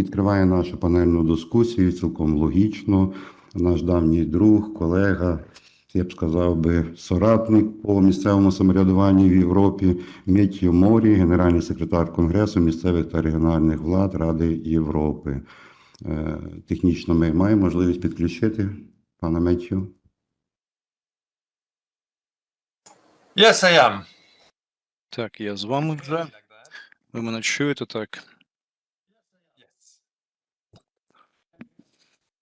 відкриває нашу панельну дискусію цілком логічно. Наш давній друг, колега, я б сказав би, соратник по місцевому самоврядуванню в Європі Меттью Морі, генеральний секретар Конгресу місцевих та регіональних влад Ради Європи. Е, Технічно ми маємо можливість підключити пана Меттью. Yes, I am. Так, я з вами вже. Ви мене чуєте так?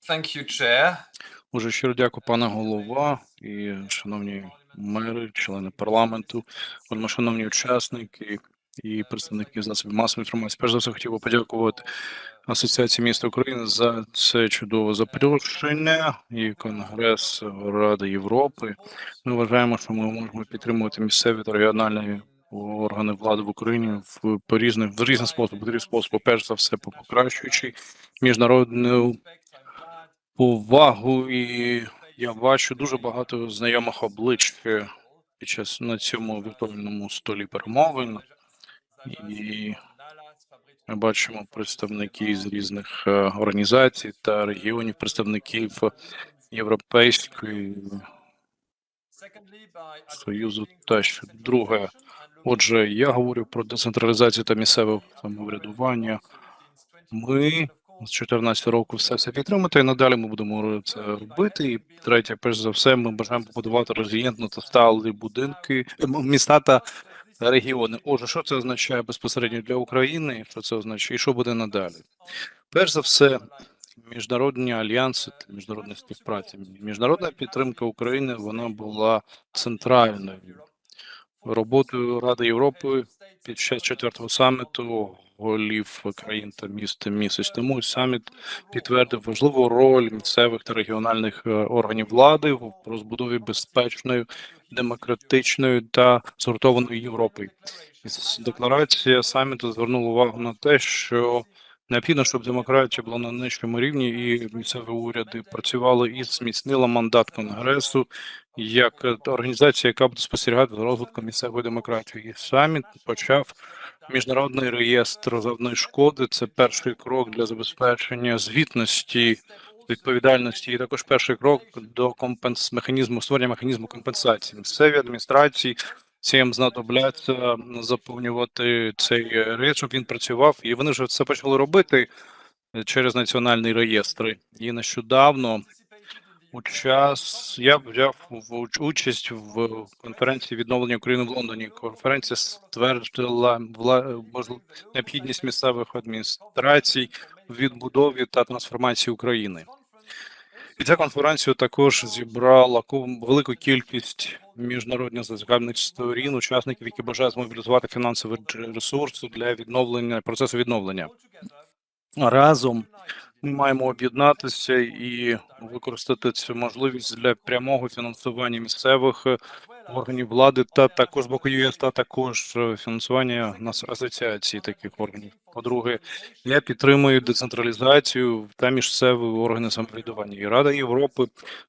Thank you, Chair. Уже щиро дякую, пане голова і шановні мери, члени парламенту, шановні учасники і представники засобів масової інформації. Перш за все, хотів би подякувати Асоціації міста України за це чудове запрошення і Конгрес Ради Європи. Ми вважаємо, що ми можемо підтримувати місцеві та регіональні органи влади в Україні в по різних в різних способах, в різних способах, перш за все, по покращуючи міжнародну повагу, і я бачу дуже багато знайомих облич під час на цьому віртуальному столі перемовин. І ми бачимо представників з різних е, організацій та регіонів, представників Європейської Союзу. Теж друге, отже, я говорю про децентралізацію та місцеве самоврядування. Ми з 2014 року все це підтримати, і надалі ми будемо це робити. І третє, перш за все, ми бажаємо побудувати резильєнтно та сталі будинки, міста та регіони. Отже, що це означає безпосередньо для України? Що це означає, і що буде надалі? Перш за все, міжнародні альянси та міжнародна співпраця. Міжнародна підтримка України вона була центральною роботою Ради Європи під час четвертого саміту голів країн та міст місяць тому саміт підтвердив важливу роль місцевих та регіональних е, органів влади в розбудові безпечної, демократичної та згуртованої Європи. Декларація саміту звернула увагу на те, що необхідно, щоб демократія була на нижчому рівні, і місцеві уряди працювали і зміцнила мандат конгресу як е, організація, яка буде спостерігати за розвитком місцевої демократії. І саміт почав міжнародний реєстр завданої шкоди. Це перший крок для забезпечення звітності, відповідальності, і також перший крок до компенс механізму створення механізму компенсації. Місцеві адміністрації цим знадобляться заповнювати цей реєстр, щоб він працював, і вони вже це почали робити е, через національні реєстри. І нещодавно у час я взяв участь в конференції відновлення України в Лондоні. Конференція ствердила вла- необхідність місцевих адміністрацій в відбудові та трансформації України. Ця конференція також зібрала велику кількість міжнародних зацікавлених сторін, учасників, які бажають змобілізувати фінансові ресурси для відновлення процесу відновлення. Разом ми маємо об'єднатися і використати цю можливість для прямого фінансування місцевих органів влади та також боку ЮС, та також е, фінансування нас асоціації таких органів. По-друге, я підтримую децентралізацію та місцеві органи самоврядування. І Рада Європи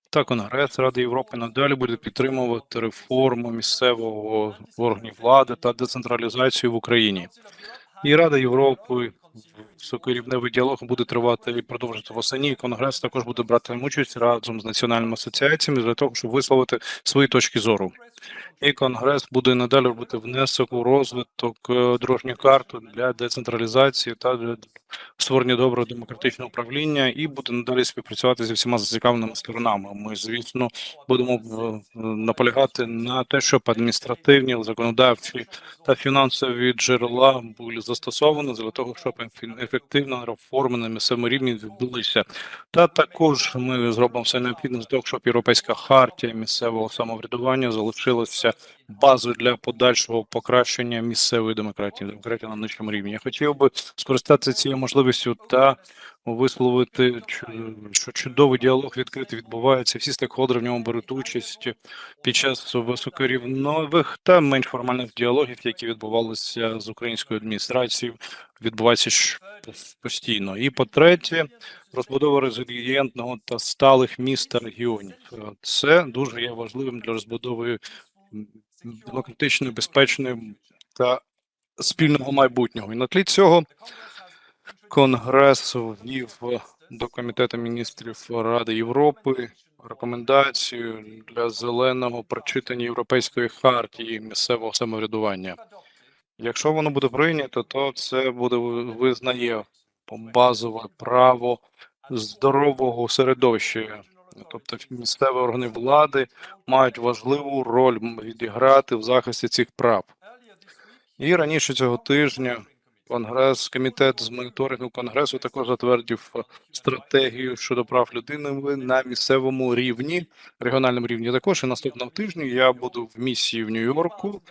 та Конгрес Ради Європи надалі буде підтримувати реформу місцевого органів влади та децентралізацію в Україні. І Рада Європи високорівневий діалог буде тривати і продовжити восені. Конгрес також буде брати участь разом з національними асоціаціями для того, щоб висловити свої точки зору. І Конгрес буде надалі робити внесок у розвиток е, дорожньої карти для децентралізації та створення доброго демократичного управління, і буде надалі співпрацювати зі всіма зацікавленими сторонами. Ми, звісно, будемо е, наполягати на те, щоб адміністративні, законодавчі та фінансові джерела були застосовані для того, щоб ефективно реформи на місцевому рівні відбулися. Та також ми зробимо все необхідне для того, щоб європейська хартія місцевого самоврядування залишилася базою для подальшого покращення місцевої демократії, демократії на нижчому рівні. Я хотів би скористатися цією можливістю та висловити, що чудовий діалог відкритий відбувається. Всі стейкхолдери в ньому беруть участь під час високорівнових та менш формальних діалогів, які відбувалися з українською адміністрацією, відбувається постійно. І по-третє, розбудова резильєнтного та сталих міст та регіонів. Це дуже є важливим для розбудови м, демократичної, безпечної та спільного майбутнього. І на тлі цього Конгрес ввів до Комітету міністрів Ради Європи рекомендацію для зеленого прочитання Європейської хартії місцевого самоврядування. Якщо воно буде прийнято, то це буде визнає базове право здорового середовища. Тобто місцеві органи влади мають важливу роль відіграти в захисті цих прав. І раніше цього тижня Конгрес, комітет з моніторингу Конгресу також затвердив е, стратегію щодо прав людини на місцевому рівні, регіональному рівні. Також і наступного тижня я буду в місії в Нью-Йорку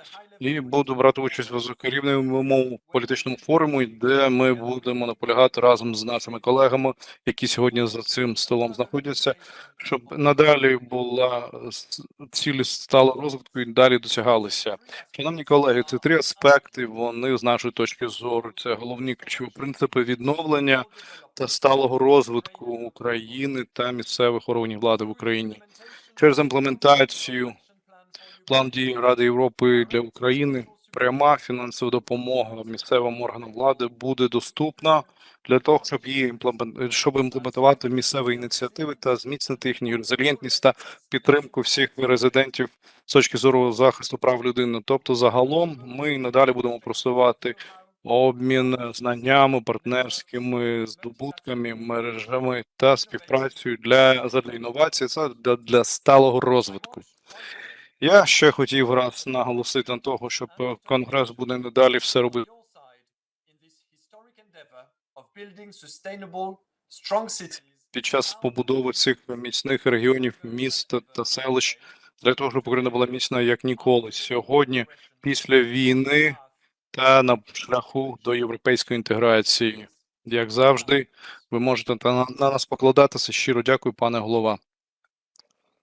і буду брати участь в високорівневому політичному форумі, де ми будемо наполягати разом з нашими колегами, які сьогодні за цим столом знаходяться, щоб надалі була цілі стало розвитку і далі досягалися. Шановні колеги, це три аспекти. Вони з нашої точки зору це головні ключові принципи відновлення та сталого розвитку України та місцевих органів влади в Україні через імплементацію план дій Ради Європи для України. Пряма фінансова допомога місцевим органам влади буде доступна для того, щоб її імплемен- щоб імплементувати місцеві ініціативи та зміцнити їхню резилієнтність та підтримку всіх резидентів з точки зору захисту прав людини. Тобто, загалом, ми надалі будемо просувати обмін знаннями, партнерськими здобутками, мережами та співпрацею для задля інновацій, це для, для сталого розвитку. Я ще хотів раз наголосити на того, щоб Конгрес буде надалі все робити під час побудови цих міцних регіонів, міст та селищ для того, щоб Україна була міцна як ніколи. Сьогодні, після війни та на шляху до європейської інтеграції. Як завжди, ви можете на нас покладатися. Щиро дякую, пане голова.